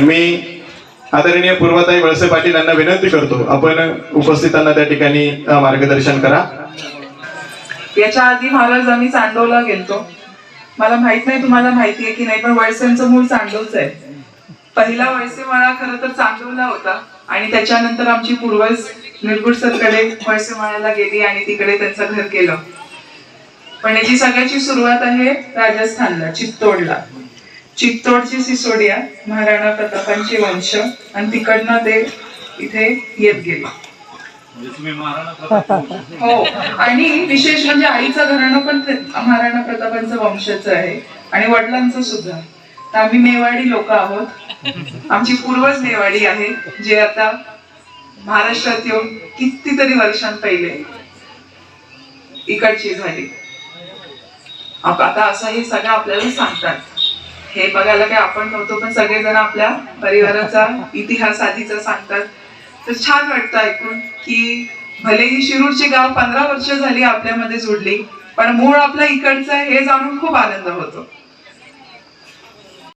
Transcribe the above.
मी आदरणीय पूर्वताई वळसे पाटील यांना विनंती करतो आपण उपस्थितांना त्या ठिकाणी मार्गदर्शन करा. याच्या आधी महाराज आम्ही चांडोला गेलतो. मला माहीत नाही तुम्हाला माहिती आहे की नाही पण वळसेंचं मूळ चांडोच आहे. पहिला वळसे माळा खरं तर चांदोला होता आणि त्याच्यानंतर आमची पूर्वज निरगुडसरकडे वळसे मळाला गेली आणि तिकडे त्यांचं घर केलं. पण याची सगळ्याची सुरुवात आहे राजस्थानला चित्तोडला. चित्तोडची सिसोडिया महाराणा प्रतापांची वंश आणि तिकडनं ते इथे येत गेले. हो आणि विशेष म्हणजे आईचं घराणं पण महाराणा प्रतापांचं वंशाचं आहे आणि वडिलांचं सुद्धा. तर आम्ही मेवाडी लोक आहोत. आमची पूर्वज मेवाडी आहे जे आता महाराष्ट्रात येऊन कितीतरी वर्षां पहिले इकडची झाली. आता असं हे सगळं आपल्याला सांगतात. हे बघायला काय आपण नव्हतो पण सगळेजण आपल्या परिवाराचा इतिहास आधीचा सांगतात. तर छान वाटतं ऐकून की भले ही शिरूरची गाव पंधरा वर्ष झाली आपल्यामध्ये जुडली पण मूळ आपलं इकडचं आहे हे जाणून खूप आनंद होतो.